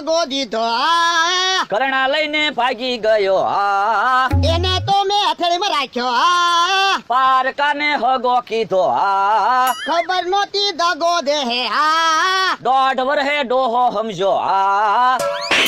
દગો દીધો આ. કરણા લઈને ભાગી ગયો આ. એને તો મેં હથેળીમાં રાખ્યો આ. પારકાને હગો કીધો આ. ખબર નતી દગો દે હે આ. દોઢ વરહે ડોહો સમજો આ.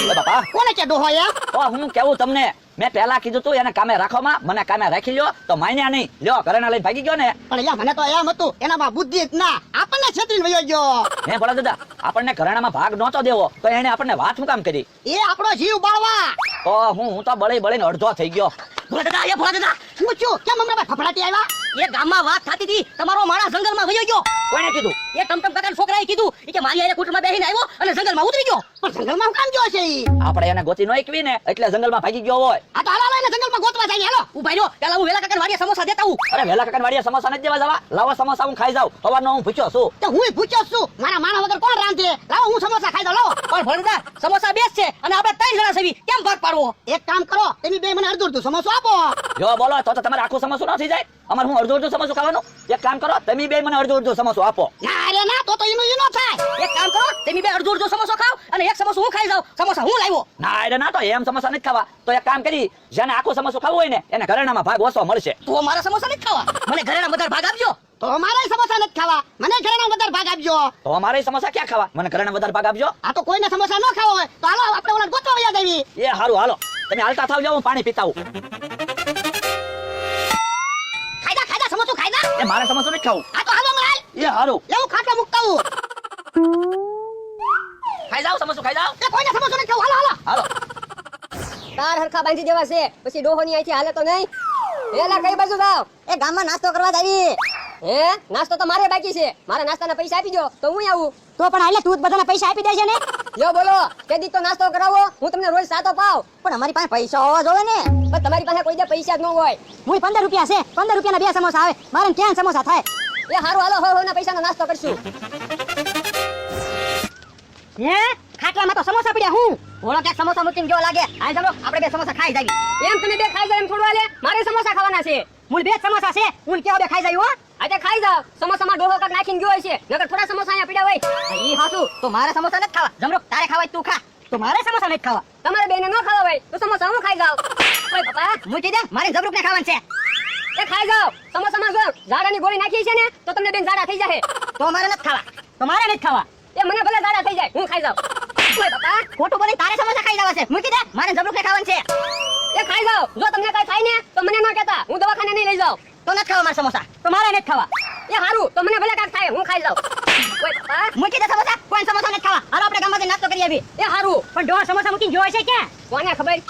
બાપા. કોને કે ડોહો એમ હું કેવું તમને? મેં પહેલા કીધું તું એને કામે રાખો માં મને કામે રાખી લ્યો તો માન્યા નહીં. લ્યો કરણા લઈને ભાગી ગયો ને. પણ યા મને તો એમ હતું એનામાં બુદ્ધિ જ ના. આપણને છેતરીને વયો ગયો. હે ભોળા દાદા આપણને ઘરેણામાં ભાગ નહોતો દેવો તો એને આપણને વાત શું કામ કરી. એ આપણો જીવ બાળવા. તો હું હું તો બળી બળીને અડધો થઈ ગયો. ભોળા દાદા એ ભોળા દાદા શું છું. કેમ હમણાં ફફડાટી આવ્યા? એ ગામમાં વાત થતી હતી તમારો માણસ જંગલમાં વયો ગયો. કોને કીધું? એ ટમટમ કાકાના છોકરાએ કીધું કે મારી આયા કુટુંબમાં બેહીને આવ્યો અને જંગલમાં ઉતરી ગયો. પણ જંગલમાં કામ ગયો છે આપણે એને ગોતી નો એકવી ને એટલે જંગલમાં ભાગી ગયો હોય. આ તો હાલા એને જંગલમાં ગોતવા જાય. હેલો ઊભા રહ્યો પેલા હું વેલા કાકા વાડીએ સમોસા દેતા હું અરે વેલા કાકા વાડીએ સમોસા નથી દેવા જવા? લાવો સમોસા હું ખાઈ જાઉં. સવારનો હું ભૂખ્યો છું. તો હું પૂછ્યો છું. મારા માણા વગર કોણ રાંધે? લાવો હું સમોસા ખાઈ દઉં લાવો. પણ ભણતા સમોસા બેસ છે અને આપણે ત્રણ જણા સેવી. કેમ ભાગ પાડવો? એક કામ કરો તમે બે મને અડધું અડધું સમોસો આપો. જો બોલો તો તમારે આખું સમોસું ન થઈ જાય? અમારે હું અડધું અડધું સમોસું ખાવાનું? એક કામ કરો તમે બે મને અડધો અડધો સમોસો આપો. ના અરે ના તો તો ઈનો ઈનો થાય. એક કામ કરો તમે બે અડધો અડધો સમોસો ખાઓ અને એક સમોસો હું ખાઈ જાઉં. સમોસા હું લાવ્યો? ના અરે ના તો એમ સમોસા નથી ખાવા. તો એક કામ કરી જેને આખો સમોસો ખાવું હોય ને એને ઘરેણામાં ભાગ ઓછો મળશે. તો મારા સમોસા નથી ખાવા? મને ઘરેણા વધારે ભાગ આપજો. તો અમારે સમોસા નથી ખાવા. મને ઘરેણા વધારે ભાગ આપજો. તો અમારે સમોસા ક્યાં ખાવા? મને ઘરેણા વધારે ભાગ આપજો. આ તો કોઈને સમોસા ન ખાવા હોય. તો હાલો આપણે ઓલા ગોતવા વયા દેવી એ હારું હાલો. તમે હાલતા થાવ જાવ પાણી પીતા એ મારે સમોસું નથી ખાવું. આ તો હાલો મરાલ એ હારું લેવું ખાટલા મુકતા ખાઈ જાવ સમોસું ખાઈ જાવ એ કોઈને સમોસું નથી ખાવું. હાલો હાલો. હાલો. તાર હરખા બાંધી દેવા છે. પછી ડોહોની અહીંથી હાલે તો નહીં. એલા કઈ બાજુ જાવ એ ગામમાં નાસ્તો કરવા જાવી હે? નાસ્તો તો મારે બાકી છે. મારા નાસ્તાના પૈસા આપી દો તો હું આવું. તો પણ એટલે તું બધાના બધાને પૈસા આપી દેજે ને. યો બોલો કેદી તો નાસ્તો કરાવો હું તમને રોજ સાતો પાવ. પણ અમારી પાસે પૈસા હોવા જોવે ને. પણ તમારી પાસે કોઈ દે પૈસા જ ન હોય. હું પંદર રૂપિયા છે પંદર રૂપિયાના બે સમોસા આવે. મારે ક્યાં સમોસા થાય? એ હારું હાલો હો હો ના પૈસાનો નાસ્તો કરશું. હે? ખાટલામાં તો સમોસા પડ્યા હું. ઓળો ક્યાંક સમોસા મૂકીને જો લાગે. આય જમો આપણે બે સમોસા ખાઈ જાવી. એમ તમે બે ખાઈ જાય એમ છોડવા લે મારે સમોસા ખાવાના છે. મૂળ બે સમોસા છે. હું કેવા બે ખાઈ જાય હો? આજે ખાઈ જાવ સમોસામાં ડોહો કાક નાખીને ગયો છે. નકર થોડા સમોસા અહીંયા પીડા હોય. ઈ હાસુ તો મારા સમોસા નથી ખાવા. જમરો તારે ખાવા તું ખા. તો મારે સમોસા નથી ખાવા. તમારે બેને ન ખાવા હોય તો સમોસા હું ખાઈ જાવ ઓય પપ્પા. મૂકી દે મારે જબરૂક ને ખાવાનું છે. એ ખાઈ જાવ સમોસામાં જો ઝાડાની ગોળી નાખી છે ને તો તમને બેન ઝાડા થઈ જાય તો મારે નથી ખાવા. તો મારે નથી ખાવા. એ મને ભલે ઝાડા થઈ જાય હું ખાઈ જાવ ઓય પપ્પા. ખોટું બોલી તારે સમોસા ખાઈ જવા છે. મૂકી દે મારે જબરૂક ને ખાવાનું છે. એ ખાઈ જાવ જો તમને કઈ થાય ને તો મને ન કહેતા. હું દવાખાને નહીં લઈ જાવ તો નથી ખાવા મારા સમોસા તો મારે નથી ખાવા. એ હારું તો મને ભલે કાંઈક થાય હું ખાઈ લઉં. મૂકી દે સમોસા. કોઈ સમોસા નથી ખાવા. હાલો આપણે ગામમાં નાસ્તો કરી આવી. એ હારું પણ ડોહા સમોસા મૂકીને જોવાય છે ક્યાં? કોને ખબર?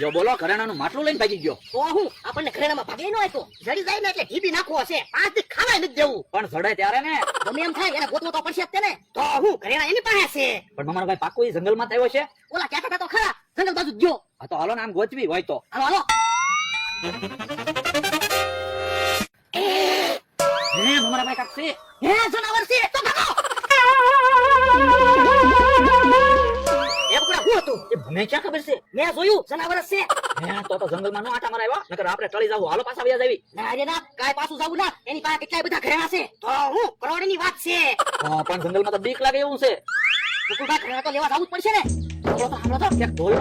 જો બોલો ઘરેણાનું માટલું લઈને ભાગી ગયો. તો હું આપણને ઘરેણામાં ભાગે ન આપ્યો. જડી જાય ને એટલે ઢીબી નાખવો હશે. પાંચથી ખાવાય નથી દેવું. પણ જડે ત્યારે ને. ગમે એમ થાય એને ગોતવો તો પડશે તેને. તો હું ઘરેણા એની પાસે છે. પણ મારો ભાઈ પાકો એ જંગલમાં જ આવ્યો છે? ઓલા ક્યાં હતા તો ખરા? જંગલ બાજુ ગયો. હા તો હાલો ને આમ ગોચવી હોય તો. હાલો હાલો. છે હે જનાવર છે તો ભાગો! એ બકરા ક્યાં મેં જોયું, જનાવર છે. હે તો જંગલમાં નો આટા મરાવ્યો, નકર જાવ. હાલો પાછા કાંઈ પાછું જાવું ના. એની પાસે બધા ઘરેણા છે. તો હું કરોડની વાત છે. પણ જંગલમાં તો બીક લાગે એવું છે. કુકુડા ઘરેણા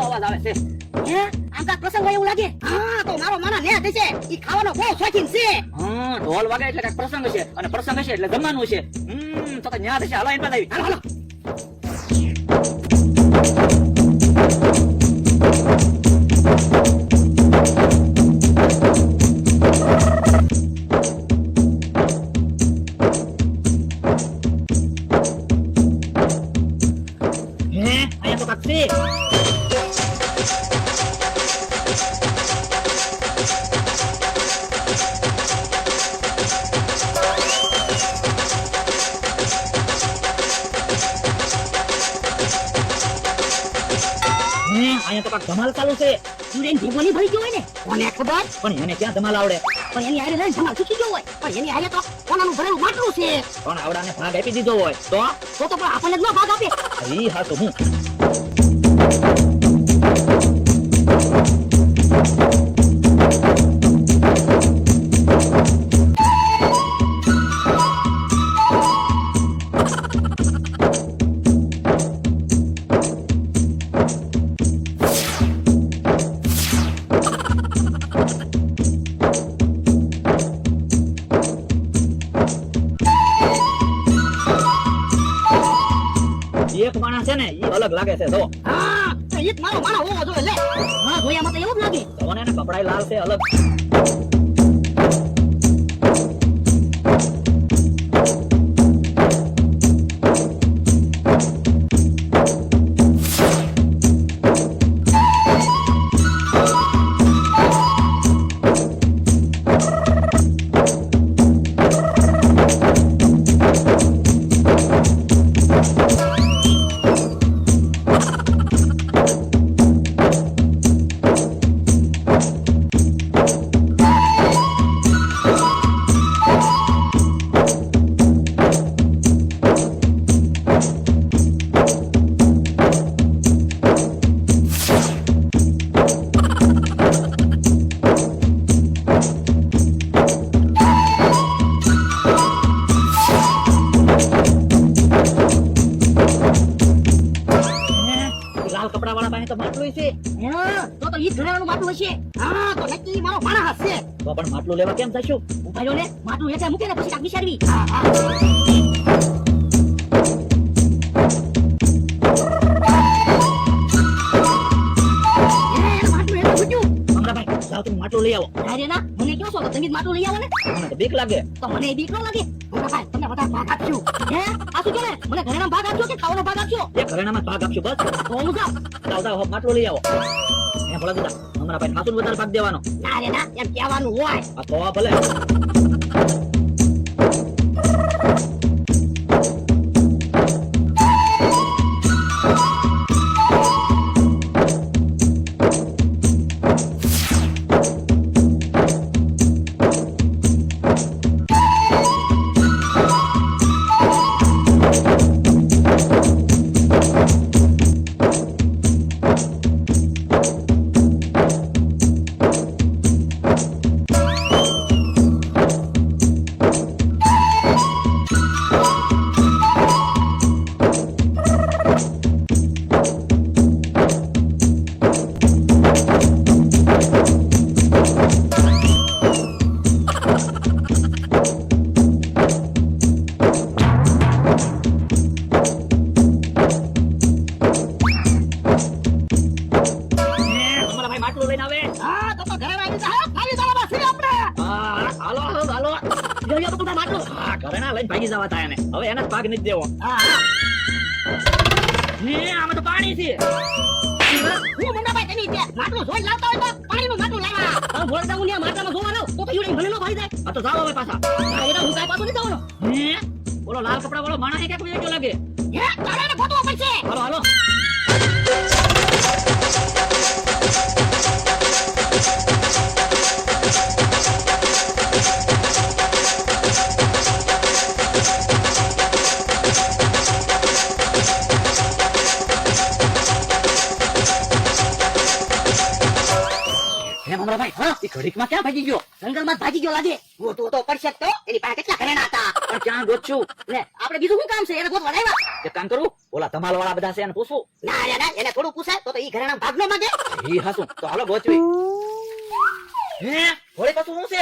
અવાજ આવે છે. આમ કાંઈક પ્રસંગ હોય એવું લાગે? હા, તો મારો માના ને થશે. ઈ ખાવાનો બહુ શોખીન છે. હા, ઢોલ વાગે એટલે કાંઈક પ્રસંગ છે. અને પ્રસંગ હશે એટલે જમવાનું છે. હમ, તો ન્યા થશે. હાલો, એમ પાસે હાલો હાલો. છે અહીંયા તો ધમાલ ચાલુ છે. સુરેન ભીગોની ભરી ગયો હોય ને કોને ખબર? પણ એને ક્યાં ધમાલ આવડે? પણ એની હારે લઈને ધમાલ ચૂકી ગયો હોય. પણ એની હારે તો કોનાનું ભરેલું માટલું છે. પણ આવડાને ભાગ આપી દીધો હોય તો? તો તો પણ આપણને જ ન ભાગ આપે. ઈ હા તો હું. Thank you. અલગ લાગે છે જો હા એક મારો માણસ હોવો જોઈએ લે. હા જોયામાં તો એવું જ લાગે. જોને કપડાય લાલ છે અલગ. પાસે તો હા? તો તો ઈ ઘરેણાનું માટલું હશે. હા તો નક્કી મારો માણસ હશે. તો પણ માટલું લેવા કેમ જશું? ઉભાયો ને માટલું એટલે મૂકે ને પછી કાક વિચારવી. હા હા માટલું લઈ આવો. અરે ના, મને કેવો છો તમે જ માટલું લઈ આવો ને. મને બીક લાગે. તો મને બીક ન લાગે. ભાઈ બધા ભાગ આપશું હે? આ શું કે મને ઘરેણા ભાગ આપશો કે ખાવાનો ભાગ આપશો એ ઘરેણામાં ભાગ બસ. તો હું જાઉં. હવે લઈ આવો. હે ભોળા દાદા અમરાભાઈ ખાસું વધારે ભાગ દેવાનો. ના રે ના એમ કહેવાનું હોય. આ તો ભલે. માટલું ના લઈને ભાગી જવા થાય હવે એને ભાગ નથી દેવો. ને આમાં તો પાણી છે. હું મુંડાભાઈ તેની છે માટલું જોઈ લાવતા હોય તો પાણીનું માટલું લાવ્યા હવે ભોળતા હું ન્યા માટલામાં જોવા લાવ તો તો મને નો ભાઈ જાય. આ તો હવે પાછા. એના હું કાંઈ પાછો નહીં જવાનો. હે લાલ કપડા વાળો માણસ વેચો લાગે? હે તારે એને ગોતવો પડશે. હાલો હાલો. મમરાભાઈ હા? એ ઘડીકમાં ક્યાં ભાગી ગયો? જંગલમાં ભાગી ગયો લાગે. ગોતવો તો પડશે તો એની પાસે કેટલા ઘરેણા હતા? પણ ક્યાં ગોતશું? ને આપણે બીજું શું કામ છે? એને ગોતવા લાવ્યા એક કામ કરું ઓલા ધમાલ વાળા બધા છે એને પૂછું. ના રે ના એને થોડું પૂછાય તો તો ઈ ઘરેણા ભાગ ન માંગે. ઈ હાસું. તો હાલો ગોતવી. હે? વળી પાછું શું છે?